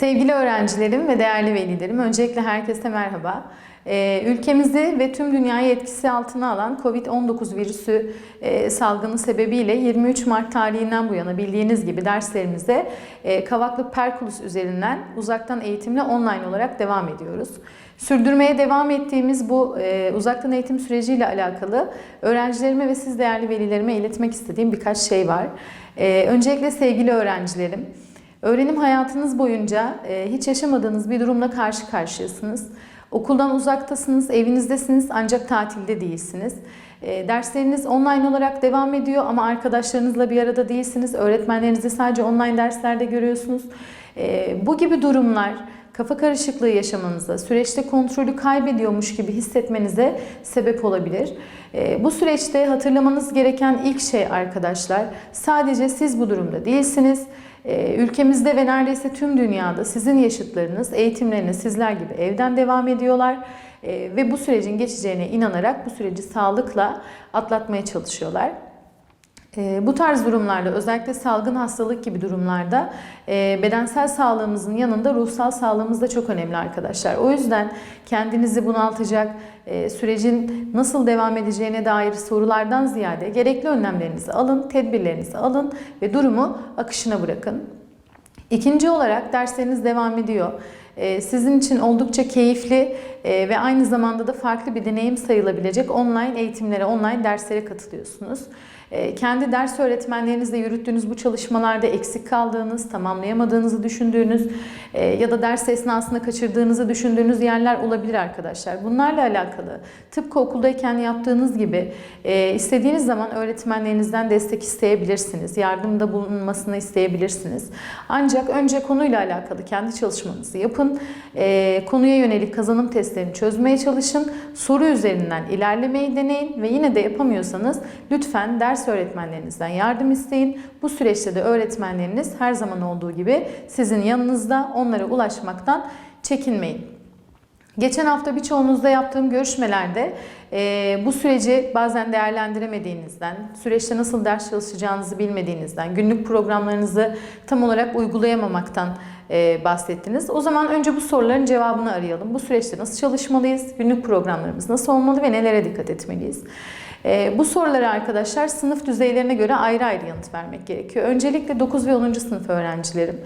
Sevgili öğrencilerim ve değerli velilerim, öncelikle herkese merhaba. Ee, ülkemizi ve tüm dünyayı etkisi altına alan COVID-19 virüsü e, salgını sebebiyle 23 Mart tarihinden bu yana bildiğiniz gibi derslerimize e, Kavaklı Perkulus üzerinden uzaktan eğitimle online olarak devam ediyoruz. Sürdürmeye devam ettiğimiz bu e, uzaktan eğitim süreciyle alakalı öğrencilerime ve siz değerli velilerime iletmek istediğim birkaç şey var. Öncelikle sevgili öğrencilerim, Öğrenim hayatınız boyunca e, hiç yaşamadığınız bir durumla karşı karşıyasınız. Okuldan uzaktasınız, evinizdesiniz ancak tatilde değilsiniz. E, dersleriniz online olarak devam ediyor ama arkadaşlarınızla bir arada değilsiniz. Öğretmenlerinizi sadece online derslerde görüyorsunuz. E, bu gibi durumlar kafa karışıklığı yaşamanıza, süreçte kontrolü kaybediyormuş gibi hissetmenize sebep olabilir. Bu süreçte hatırlamanız gereken ilk şey arkadaşlar, sadece siz bu durumda değilsiniz. Ee, ülkemizde ve neredeyse tüm dünyada sizin yaşıtlarınız eğitimlerine sizler gibi evden devam ediyorlar Ee, ve bu sürecin geçeceğine inanarak bu süreci sağlıkla atlatmaya çalışıyorlar. Ee, Bu tarz durumlarda özellikle salgın hastalık gibi durumlarda e, bedensel sağlığımızın yanında ruhsal sağlığımız da çok önemli arkadaşlar. O yüzden kendinizi bunaltacak, e, sürecin nasıl devam edeceğine dair sorulardan ziyade gerekli önlemlerinizi alın, tedbirlerinizi alın ve durumu akışına bırakın. İkinci olarak dersleriniz devam ediyor. Ee, Sizin için oldukça keyifli e, ve aynı zamanda da farklı bir deneyim sayılabilecek online eğitimlere, online derslere katılıyorsunuz. Ee, Kendi ders öğretmenlerinizle yürüttüğünüz bu çalışmalarda eksik kaldığınız, tamamlayamadığınızı düşündüğünüz e, ya da ders esnasında kaçırdığınızı düşündüğünüz yerler olabilir arkadaşlar. Bunlarla alakalı tıpkı okuldayken yaptığınız gibi e, istediğiniz zaman öğretmenlerinizden destek isteyebilirsiniz. Yardımda bulunmasını isteyebilirsiniz. Ancak önce konuyla alakalı kendi çalışmanızı yapın. E, Konuya yönelik kazanım testlerini çözmeye çalışın. Soru üzerinden ilerlemeyi deneyin ve yine de yapamıyorsanız lütfen ders öğretmenlerinizden yardım isteyin. Bu süreçte de öğretmenleriniz her zaman olduğu gibi sizin yanınızda onlara ulaşmaktan çekinmeyin. Geçen hafta birçoğunuzda yaptığım görüşmelerde e, bu süreci bazen değerlendiremediğinizden, süreçte nasıl ders çalışacağınızı bilmediğinizden, günlük programlarınızı tam olarak uygulayamamaktan e, bahsettiniz. O zaman önce bu soruların cevabını arayalım. Bu süreçte nasıl çalışmalıyız? Günlük programlarımız nasıl olmalı ve nelere dikkat etmeliyiz? E, bu sorulara arkadaşlar sınıf düzeylerine göre ayrı ayrı yanıt vermek gerekiyor. Öncelikle 9 ve 10. sınıf öğrencilerim.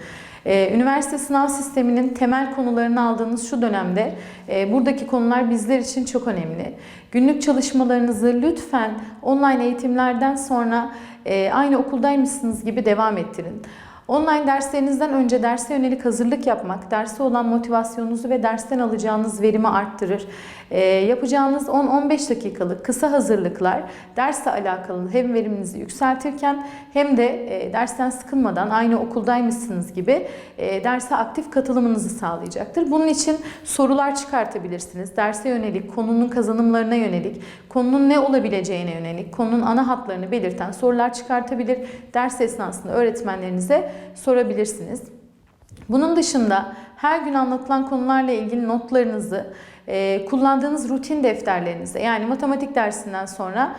Ee, Üniversite sınav sisteminin temel konularını aldığınız şu dönemde e, buradaki konular bizler için çok önemli. Günlük çalışmalarınızı lütfen online eğitimlerden sonra e, aynı okuldaymışsınız gibi devam ettirin. Online derslerinizden önce derse yönelik hazırlık yapmak, derse olan motivasyonunuzu ve dersten alacağınız verimi arttırır. E, yapacağınız 10-15 dakikalık kısa hazırlıklar dersle alakalı hem veriminizi yükseltirken hem de e, dersten sıkılmadan aynı okuldaymışsınız gibi e, derse aktif katılımınızı sağlayacaktır. Bunun için sorular çıkartabilirsiniz. Derse yönelik, konunun kazanımlarına yönelik, konunun ne olabileceğine yönelik, konunun ana hatlarını belirten sorular çıkartabilir. Ders esnasında öğretmenlerinize sorabilirsiniz. Bunun dışında her gün anlatılan konularla ilgili notlarınızı kullandığınız rutin defterlerinize yani matematik dersinden sonra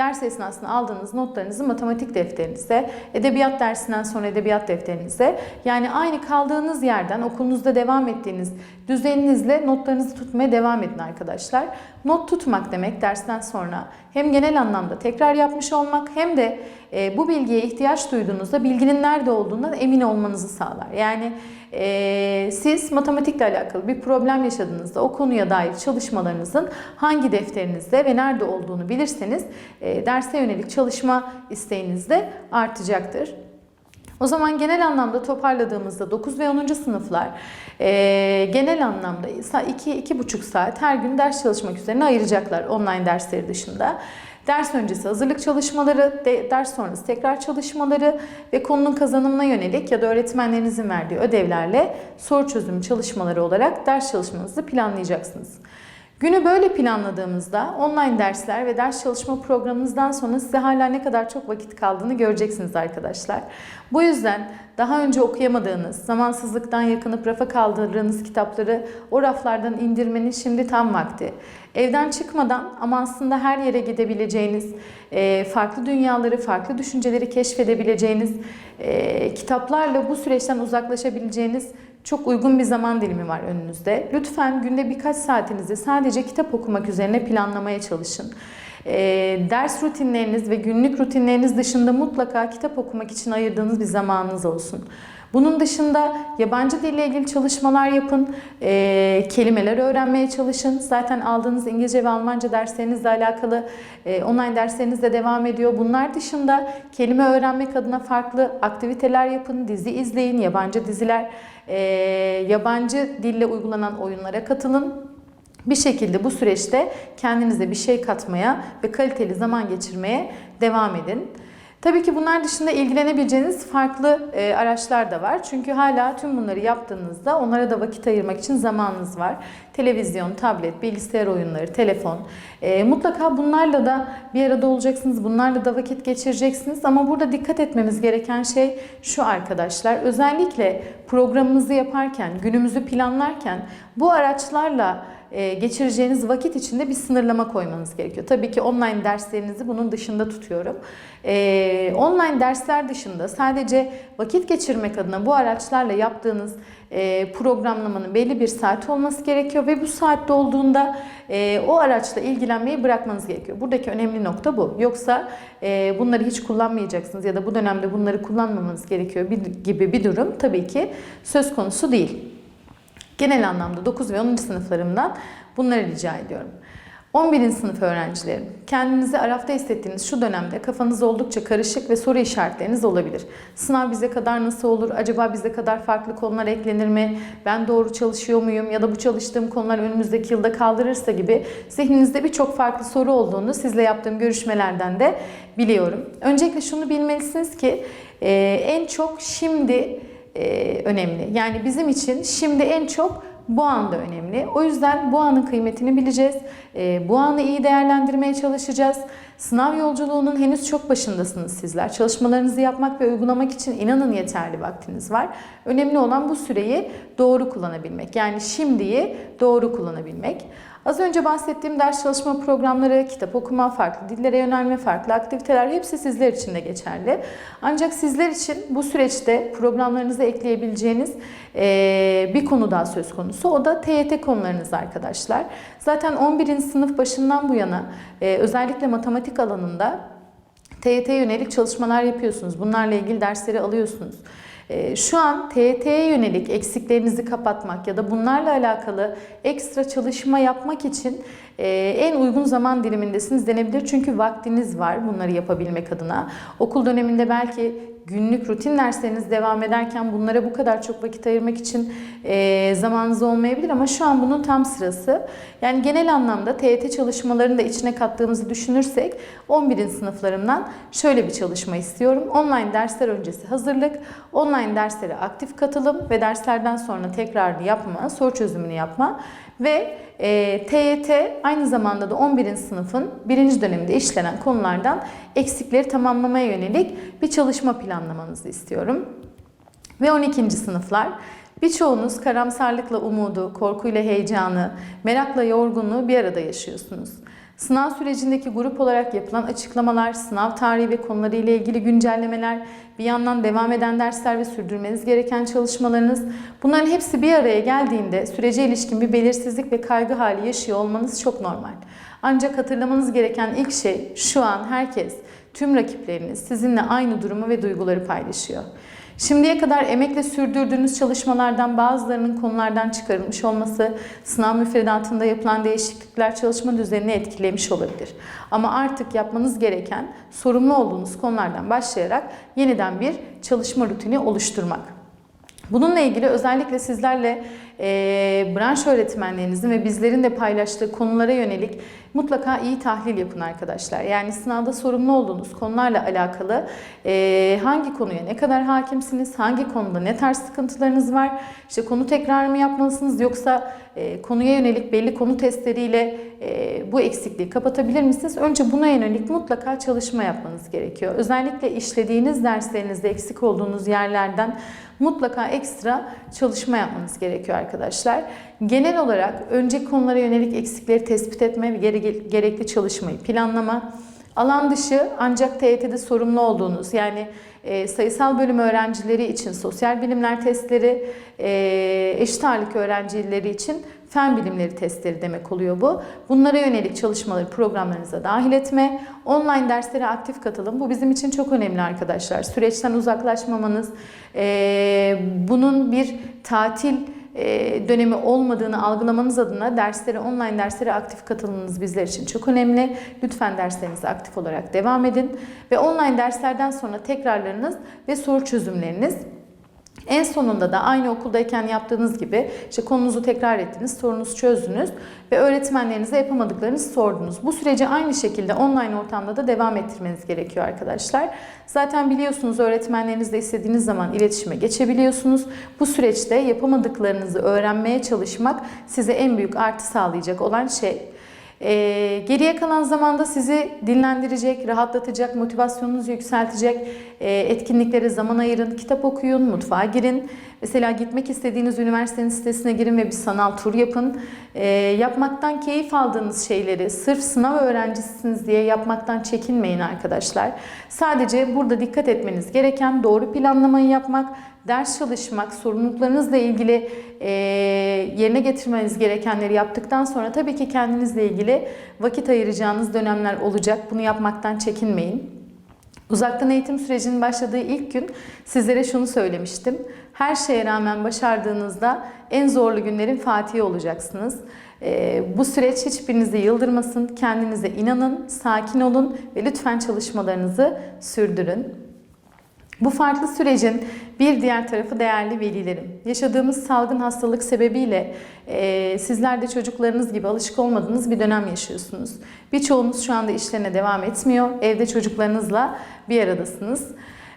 ders esnasında aldığınız notlarınızı matematik defterinize, edebiyat dersinden sonra edebiyat defterinize yani aynı kaldığınız yerden okulunuzda devam ettiğiniz düzeninizle notlarınızı tutmaya devam edin arkadaşlar. Not tutmak demek dersten sonra hem genel anlamda tekrar yapmış olmak hem de e, bu bilgiye ihtiyaç duyduğunuzda bilginin nerede olduğundan emin olmanızı sağlar. Yani e, siz matematikle alakalı bir problem yaşadığınızda o konuya dair çalışmalarınızın hangi defterinizde ve nerede olduğunu bilirseniz e, derse yönelik çalışma isteğiniz de artacaktır. O zaman genel anlamda toparladığımızda 9 ve 10. sınıflar e, genel anlamda 2-2,5 saat her gün ders çalışmak üzerine ayıracaklar online dersleri dışında. Ders öncesi hazırlık çalışmaları, de, ders sonrası tekrar çalışmaları ve konunun kazanımına yönelik ya da öğretmenlerinizin verdiği ödevlerle soru çözüm çalışmaları olarak ders çalışmanızı planlayacaksınız. Günü böyle planladığımızda online dersler ve ders çalışma programınızdan sonra size hala ne kadar çok vakit kaldığını göreceksiniz arkadaşlar. Bu yüzden daha önce okuyamadığınız, zamansızlıktan yakınıp rafa kaldırdığınız kitapları o raflardan indirmenin şimdi tam vakti. Evden çıkmadan ama aslında her yere gidebileceğiniz, e, farklı dünyaları, farklı düşünceleri keşfedebileceğiniz, e, kitaplarla bu süreçten uzaklaşabileceğiniz çok uygun bir zaman dilimi var önünüzde. Lütfen günde birkaç saatinizi sadece kitap okumak üzerine planlamaya çalışın. E, ders rutinleriniz ve günlük rutinleriniz dışında mutlaka kitap okumak için ayırdığınız bir zamanınız olsun. Bunun dışında yabancı dille ilgili çalışmalar yapın, e, kelimeler öğrenmeye çalışın. Zaten aldığınız İngilizce ve Almanca derslerinizle alakalı e, online dersleriniz de devam ediyor. Bunlar dışında kelime öğrenmek adına farklı aktiviteler yapın, dizi izleyin, yabancı diziler, e, yabancı dille uygulanan oyunlara katılın. Bir şekilde bu süreçte kendinize bir şey katmaya ve kaliteli zaman geçirmeye devam edin. Tabii ki bunlar dışında ilgilenebileceğiniz farklı e, araçlar da var. Çünkü hala tüm bunları yaptığınızda onlara da vakit ayırmak için zamanınız var. Televizyon, tablet, bilgisayar oyunları, telefon. E, mutlaka bunlarla da bir arada olacaksınız. Bunlarla da vakit geçireceksiniz. Ama burada dikkat etmemiz gereken şey şu arkadaşlar. Özellikle programımızı yaparken, günümüzü planlarken bu araçlarla geçireceğiniz vakit içinde bir sınırlama koymanız gerekiyor. Tabii ki online derslerinizi bunun dışında tutuyorum. E, online dersler dışında sadece vakit geçirmek adına bu araçlarla yaptığınız e, programlamanın belli bir saati olması gerekiyor ve bu saatte olduğunda e, o araçla ilgilenmeyi bırakmanız gerekiyor. Buradaki önemli nokta bu. Yoksa e, bunları hiç kullanmayacaksınız ya da bu dönemde bunları kullanmamanız gerekiyor gibi bir durum tabii ki söz konusu değil. Genel anlamda 9 ve 10. sınıflarımdan bunları rica ediyorum. 11. sınıf öğrencilerim, kendinizi arafta hissettiğiniz şu dönemde kafanız oldukça karışık ve soru işaretleriniz olabilir. Sınav bize kadar nasıl olur? Acaba bize kadar farklı konular eklenir mi? Ben doğru çalışıyor muyum? Ya da bu çalıştığım konular önümüzdeki yılda kaldırırsa gibi zihninizde birçok farklı soru olduğunu sizle yaptığım görüşmelerden de biliyorum. Öncelikle şunu bilmelisiniz ki en çok şimdi önemli. Yani bizim için şimdi en çok bu anda önemli. O yüzden bu anın kıymetini bileceğiz. E, bu anı iyi değerlendirmeye çalışacağız. Sınav yolculuğunun henüz çok başındasınız sizler. Çalışmalarınızı yapmak ve uygulamak için inanın yeterli vaktiniz var. Önemli olan bu süreyi doğru kullanabilmek. Yani şimdiyi doğru kullanabilmek. Az önce bahsettiğim ders çalışma programları, kitap okuma, farklı dillere yönelme, farklı aktiviteler hepsi sizler için de geçerli. Ancak sizler için bu süreçte programlarınıza ekleyebileceğiniz bir konu daha söz konusu. O da TYT konularınız arkadaşlar. Zaten 11. sınıf başından bu yana özellikle matematik alanında TYT'ye yönelik çalışmalar yapıyorsunuz. Bunlarla ilgili dersleri alıyorsunuz. Şu an TYT'ye yönelik eksiklerinizi kapatmak ya da bunlarla alakalı ekstra çalışma yapmak için en uygun zaman dilimindesiniz denebilir. Çünkü vaktiniz var bunları yapabilmek adına. Okul döneminde belki günlük rutin dersleriniz devam ederken bunlara bu kadar çok vakit ayırmak için e, zamanınız olmayabilir ama şu an bunun tam sırası. Yani genel anlamda TYT çalışmalarını da içine kattığımızı düşünürsek 11. sınıflarımdan şöyle bir çalışma istiyorum. Online dersler öncesi hazırlık, online derslere aktif katılım ve derslerden sonra tekrarını yapma, soru çözümünü yapma ve e, TYT aynı zamanda da 11. sınıfın birinci döneminde işlenen konulardan eksikleri tamamlamaya yönelik bir çalışma planlamanızı istiyorum. Ve 12. sınıflar birçoğunuz karamsarlıkla umudu, korkuyla heyecanı, merakla yorgunluğu bir arada yaşıyorsunuz. Sınav sürecindeki grup olarak yapılan açıklamalar, sınav tarihi ve konuları ile ilgili güncellemeler, bir yandan devam eden dersler ve sürdürmeniz gereken çalışmalarınız, bunların hepsi bir araya geldiğinde sürece ilişkin bir belirsizlik ve kaygı hali yaşıyor olmanız çok normal. Ancak hatırlamanız gereken ilk şey şu an herkes, tüm rakipleriniz sizinle aynı durumu ve duyguları paylaşıyor. Şimdiye kadar emekle sürdürdüğünüz çalışmalardan bazılarının konulardan çıkarılmış olması, sınav müfredatında yapılan değişiklikler çalışma düzenini etkilemiş olabilir. Ama artık yapmanız gereken sorumlu olduğunuz konulardan başlayarak yeniden bir çalışma rutini oluşturmak. Bununla ilgili özellikle sizlerle e, branş öğretmenlerinizin ve bizlerin de paylaştığı konulara yönelik mutlaka iyi tahlil yapın arkadaşlar. Yani sınavda sorumlu olduğunuz konularla alakalı e, hangi konuya ne kadar hakimsiniz, hangi konuda ne tarz sıkıntılarınız var, işte konu tekrar mı yapmalısınız yoksa e, konuya yönelik belli konu testleriyle e, bu eksikliği kapatabilir misiniz? Önce buna yönelik mutlaka çalışma yapmanız gerekiyor. Özellikle işlediğiniz derslerinizde eksik olduğunuz yerlerden mutlaka ekstra çalışma yapmanız gerekiyor arkadaşlar. Genel olarak önce konulara yönelik eksikleri tespit etme ve gerekli çalışmayı planlama, Alan dışı ancak TYT'de sorumlu olduğunuz yani e, sayısal bölüm öğrencileri için sosyal bilimler testleri, e, eşit ağırlık öğrencileri için fen bilimleri testleri demek oluyor bu. Bunlara yönelik çalışmaları programlarınıza dahil etme, online derslere aktif katılım. Bu bizim için çok önemli arkadaşlar. Süreçten uzaklaşmamanız, e, bunun bir tatil dönemi olmadığını algılamanız adına derslere, online derslere aktif katılmanız bizler için çok önemli. Lütfen derslerinize aktif olarak devam edin. Ve online derslerden sonra tekrarlarınız ve soru çözümleriniz en sonunda da aynı okuldayken yaptığınız gibi işte konunuzu tekrar ettiniz, sorunuzu çözdünüz ve öğretmenlerinize yapamadıklarınızı sordunuz. Bu süreci aynı şekilde online ortamda da devam ettirmeniz gerekiyor arkadaşlar. Zaten biliyorsunuz öğretmenlerinizle istediğiniz zaman iletişime geçebiliyorsunuz. Bu süreçte yapamadıklarınızı öğrenmeye çalışmak size en büyük artı sağlayacak olan şey. Ee, geriye kalan zamanda sizi dinlendirecek, rahatlatacak, motivasyonunuzu yükseltecek e, etkinliklere zaman ayırın, kitap okuyun, mutfağa girin. Mesela gitmek istediğiniz üniversitenin sitesine girin ve bir sanal tur yapın. E, yapmaktan keyif aldığınız şeyleri sırf sınav öğrencisisiniz diye yapmaktan çekinmeyin arkadaşlar. Sadece burada dikkat etmeniz gereken doğru planlamayı yapmak, ders çalışmak, sorumluluklarınızla ilgili e, yerine getirmeniz gerekenleri yaptıktan sonra tabii ki kendinizle ilgili vakit ayıracağınız dönemler olacak. Bunu yapmaktan çekinmeyin. Uzaktan eğitim sürecinin başladığı ilk gün sizlere şunu söylemiştim. Her şeye rağmen başardığınızda en zorlu günlerin fatihi olacaksınız. Ee, bu süreç hiçbirinizi yıldırmasın. Kendinize inanın, sakin olun ve lütfen çalışmalarınızı sürdürün. Bu farklı sürecin bir diğer tarafı değerli velilerim. Yaşadığımız salgın hastalık sebebiyle e, sizler de çocuklarınız gibi alışık olmadığınız bir dönem yaşıyorsunuz. Birçoğunuz şu anda işlerine devam etmiyor. Evde çocuklarınızla bir aradasınız.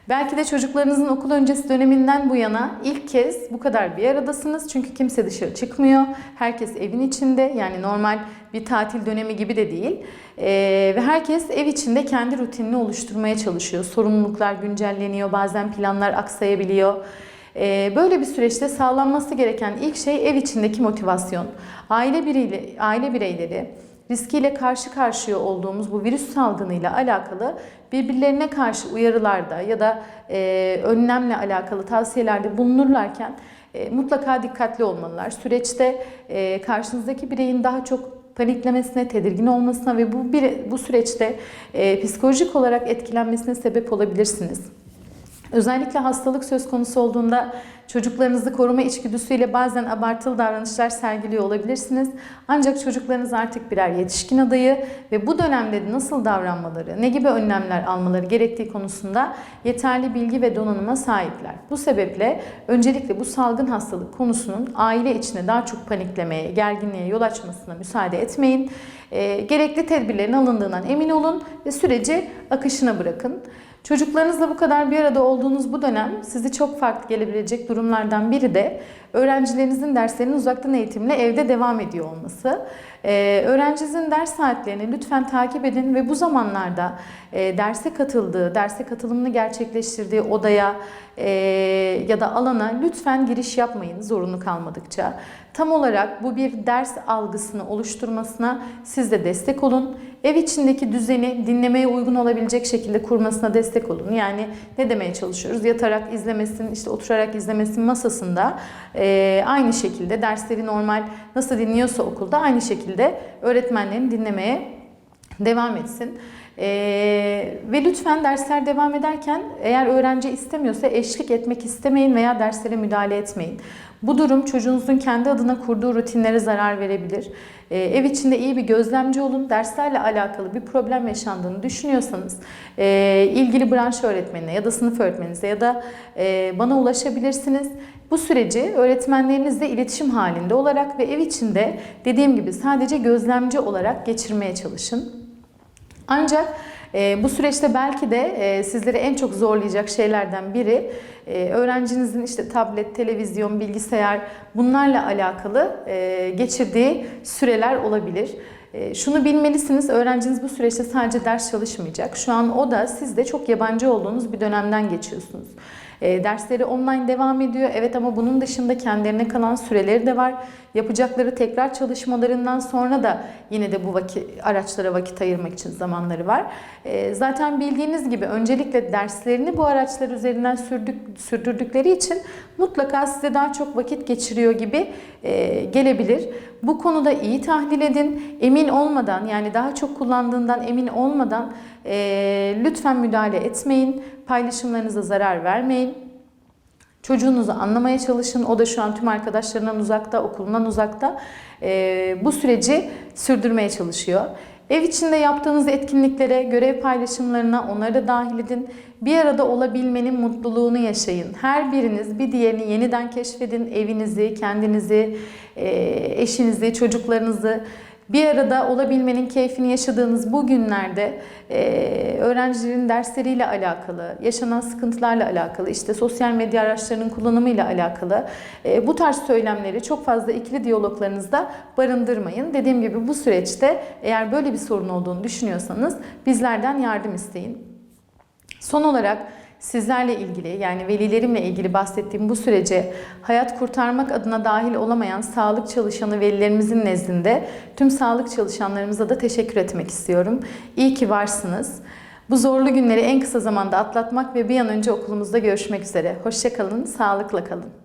Belki de çocuklarınızın okul öncesi döneminden bu yana ilk kez bu kadar bir aradasınız. Çünkü kimse dışarı çıkmıyor. Herkes evin içinde. Yani normal bir tatil dönemi gibi de değil. Ee, ve herkes ev içinde kendi rutinini oluşturmaya çalışıyor. Sorumluluklar güncelleniyor. Bazen planlar aksayabiliyor. Ee, böyle bir süreçte sağlanması gereken ilk şey ev içindeki motivasyon. Aile bireyleri, aile bireyleri riskiyle karşı karşıya olduğumuz bu virüs salgınıyla alakalı birbirlerine karşı uyarılarda ya da e, önlemle alakalı tavsiyelerde bulunurlarken e, mutlaka dikkatli olmalılar. Süreçte e, karşınızdaki bireyin daha çok paniklemesine, tedirgin olmasına ve bu bir, bu süreçte e, psikolojik olarak etkilenmesine sebep olabilirsiniz. Özellikle hastalık söz konusu olduğunda çocuklarınızı koruma içgüdüsüyle bazen abartılı davranışlar sergiliyor olabilirsiniz. Ancak çocuklarınız artık birer yetişkin adayı ve bu dönemde nasıl davranmaları, ne gibi önlemler almaları gerektiği konusunda yeterli bilgi ve donanıma sahipler. Bu sebeple öncelikle bu salgın hastalık konusunun aile içine daha çok paniklemeye, gerginliğe yol açmasına müsaade etmeyin. E, gerekli tedbirlerin alındığından emin olun ve süreci akışına bırakın. Çocuklarınızla bu kadar bir arada olduğunuz bu dönem sizi çok farklı gelebilecek durumlardan biri de öğrencilerinizin derslerinin uzaktan eğitimle evde devam ediyor olması. Ee, öğrencinizin ders saatlerini lütfen takip edin ve bu zamanlarda e, derse katıldığı, derse katılımını gerçekleştirdiği odaya e, ya da alana lütfen giriş yapmayın zorunlu kalmadıkça. Tam olarak bu bir ders algısını oluşturmasına siz de destek olun. Ev içindeki düzeni dinlemeye uygun olabilecek şekilde kurmasına destek olun. Yani ne demeye çalışıyoruz? Yatarak izlemesin, işte oturarak izlemesin masasında e, aynı şekilde dersleri normal nasıl dinliyorsa okulda aynı şekilde öğretmenlerin dinlemeye devam etsin. Ee, ve lütfen dersler devam ederken eğer öğrenci istemiyorsa eşlik etmek istemeyin veya derslere müdahale etmeyin. Bu durum çocuğunuzun kendi adına kurduğu rutinlere zarar verebilir. Ee, ev içinde iyi bir gözlemci olun. Derslerle alakalı bir problem yaşandığını düşünüyorsanız e, ilgili branş öğretmenine ya da sınıf öğretmeninize ya da e, bana ulaşabilirsiniz. Bu süreci öğretmenlerinizle iletişim halinde olarak ve ev içinde dediğim gibi sadece gözlemci olarak geçirmeye çalışın. Ancak e, bu süreçte belki de e, sizleri en çok zorlayacak şeylerden biri e, öğrencinizin işte tablet, televizyon, bilgisayar bunlarla alakalı e, geçirdiği süreler olabilir. E, şunu bilmelisiniz, öğrenciniz bu süreçte sadece ders çalışmayacak. Şu an o da siz de çok yabancı olduğunuz bir dönemden geçiyorsunuz. E, dersleri online devam ediyor. Evet ama bunun dışında kendilerine kalan süreleri de var. Yapacakları tekrar çalışmalarından sonra da yine de bu vakit, araçlara vakit ayırmak için zamanları var. E, zaten bildiğiniz gibi öncelikle derslerini bu araçlar üzerinden sürdük, sürdürdükleri için mutlaka size daha çok vakit geçiriyor gibi e, gelebilir. Bu konuda iyi tahlil edin. Emin olmadan yani daha çok kullandığından emin olmadan e, lütfen müdahale etmeyin. Paylaşımlarınıza zarar vermeyin. Çocuğunuzu anlamaya çalışın. O da şu an tüm arkadaşlarından uzakta, okulundan uzakta. Ee, bu süreci sürdürmeye çalışıyor. Ev içinde yaptığınız etkinliklere, görev paylaşımlarına onları da dahil edin. Bir arada olabilmenin mutluluğunu yaşayın. Her biriniz bir diğerini yeniden keşfedin. Evinizi, kendinizi, e, eşinizi, çocuklarınızı bir arada olabilmenin keyfini yaşadığınız bu günlerde e, öğrencilerin dersleriyle alakalı, yaşanan sıkıntılarla alakalı, işte sosyal medya araçlarının kullanımıyla alakalı e, bu tarz söylemleri çok fazla ikili diyaloglarınızda barındırmayın. Dediğim gibi bu süreçte eğer böyle bir sorun olduğunu düşünüyorsanız bizlerden yardım isteyin. Son olarak sizlerle ilgili yani velilerimle ilgili bahsettiğim bu sürece hayat kurtarmak adına dahil olamayan sağlık çalışanı velilerimizin nezdinde tüm sağlık çalışanlarımıza da teşekkür etmek istiyorum. İyi ki varsınız. Bu zorlu günleri en kısa zamanda atlatmak ve bir an önce okulumuzda görüşmek üzere. Hoşçakalın, sağlıkla kalın.